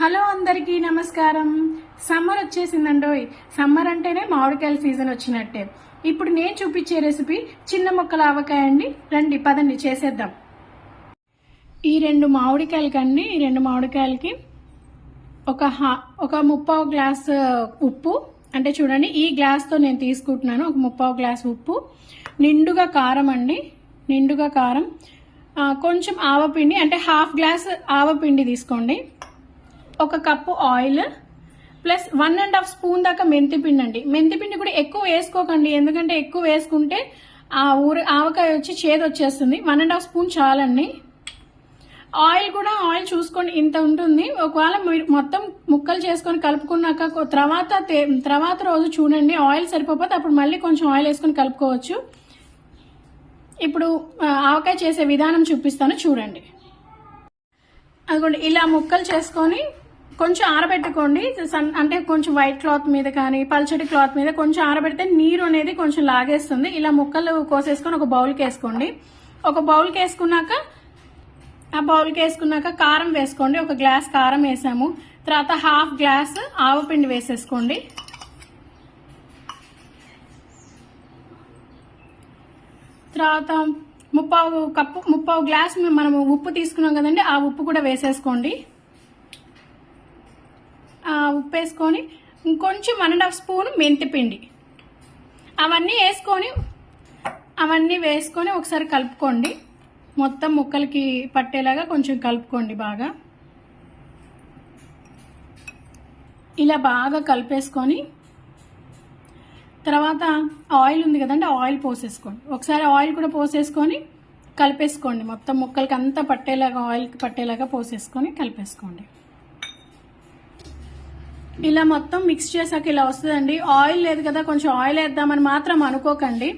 Hello అందరికీ నమస్కారం. Summer వచ్చేసిందండోయ్. Summer అంటేనే మామిడికాయల సీజన్ వచ్చినట్టే. ఇప్పుడు నేను చూపించే రెసిపీ చిన్న ముక్కల ఆవకాయ అండి. రండి పదండి చేసేద్దాం. ఈ రెండు మామిడికాయలకండి ఈ రెండు మామిడికాయలకి ఒక హా ఒక ముప్పావు గ్లాస్ ఉప్పు. అంటే చూడండి ఈ గ్లాస్తో నేను తీసుకుంటున్నాను ఒక ముప్పావు గ్లాస్ ఉప్పు. నిండుగా కారం అండి. నిండుగా కారం. కొంచెం ఆవపిండి అంటే హాఫ్ గ్లాస్ ఆవపిండి తీసుకోండి. ఒక cup oil plus one and half spoon దాకా మెంతిపిండి అండి. మెంతిపిండి కూడా ఎక్కువ వేసుకోకండి. ఎందుకంటే ఎక్కువ వేసుకుంటే ఆ ఊరి ఆవకాయ వచ్చి చేదు వచ్చేస్తుంది. వన్ అండ్ హాఫ్ స్పూన్ చాలండి. ఆయిల్ కూడా ఆయిల్ చూసుకోండి. ఇంత ఉంటుంది. ఒకవేళ మీరు మొత్తం ముక్కలు చేసుకొని కలుపుకున్నాక తర్వాత తే- తర్వాత రోజు చూడండి. ఆయిల్ సరిపోతే అప్పుడు మళ్ళీ కొంచెం ఆయిల్ వేసుకొని కలుపుకోవచ్చు. ఇప్పుడు ఆవకాయ చేసే విధానం చూపిస్తాను. చూడండి. అదిగోండి ఇలా ముక్కలు చేసుకొని కొంచెం ఆరబెట్టుకోండి. సన్- అంటే కొంచెం వైట్ క్లాత్ మీద కానీ పల్చటి క్లాత్ మీద కొంచెం ఆరబెడితే నీరు అనేది కొంచెం లాగేస్తుంది. ఇలా ముక్కలు కోసేసుకొని ఒక బౌల్కి వేసుకోండి. ఒక బౌల్కి వేసుకున్నాక ఆ బౌల్కి వేసుకున్నాక కారం వేసుకోండి. ఒక గ్లాస్ కారం వేసాము. తర్వాత హాఫ్ గ్లాస్ ఆవపిండి వేసేసుకోండి. తర్వాత ముప్పావు కప్పు ముప్పావు గ్లాస్ మనము ఉప్పు తీసుకున్నాం కదండి ఆ ఉప్పు కూడా వేసేసుకోండి. ఉప్పు వేసుకొని ఇంకొంచెం వన్ అండ్ హాఫ్ స్పూన్ మెంతిపిండి అవన్నీ వేసుకొని అవన్నీ వేసుకొని ఒకసారి కలుపుకోండి. మొత్తం ముక్కలకి పట్టేలాగా కొంచెం కలుపుకోండి బాగా. ఇలా బాగా కలిపేసుకొని తర్వాత ఆయిల్ ఉంది కదండి ఆయిల్ పోసేసుకోండి. ఒకసారి ఆయిల్ కూడా పోసేసుకొని కలిపేసుకోండి. మొత్తం ముక్కలకి అంతా పట్టేలాగా ఆయిల్కి పట్టేలాగా పోసేసుకొని కలిపేసుకోండి. ఇలా మొత్తం మిక్స్ చేసాక ఇలా వస్తుందండి. ఆయిల్ లేదు కదా కొంచెం ఆయిల్ వేద్దామని మాత్రం అనుకోకండి.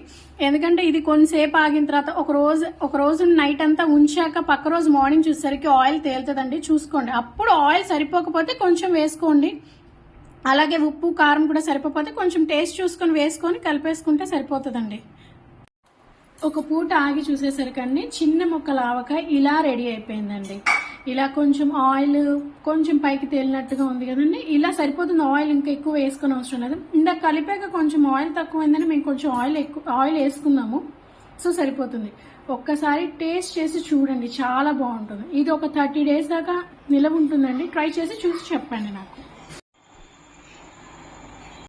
ఎందుకంటే ఇది కొంతసేపు ఆగిన తర్వాత ఒక రోజు ఒక రోజు నైట్ అంతా ఉంచాక పక్క రోజు మార్నింగ్ చూసేసరికి ఆయిల్ తేలుతుందండి. చూసుకోండి. అప్పుడు ఆయిల్ సరిపోకపోతే కొంచెం వేసుకోండి. అలాగే ఉప్పు కారం కూడా సరిపోతే కొంచెం టేస్ట్ చూసుకొని వేసుకొని కలిపేసుకుంటే సరిపోతుందండి. ఒక పూట ఆగి చూసేసరికండి చిన్న ముక్కల ఆవకాయ ఇలా రెడీ అయిపోయిందండి. ఇలా కొంచెం ఆయిల్ కొంచెం పైకి తేలినట్టుగా ఉంది కదండి. ఇలా సరిపోతుంది ఆయిల్ ఇంకా ఎక్కువ వేసుకుని అవసరం లేదు. ఇందాక కలిపాక కొంచెం ఆయిల్ తక్కువైందని మేము కొంచెం ఆయిల్ ఎక్కువ ఆయిల్ వేసుకున్నాము. సో సరిపోతుంది. ఒక్కసారి టేస్ట్ చేసి చూడండి. చాలా బాగుంటుంది. ఇది ఒక థర్టీ డేస్ దాకా నిలవ ఉంటుందండి. ట్రై చేసి చూసి చెప్పండి నాకు.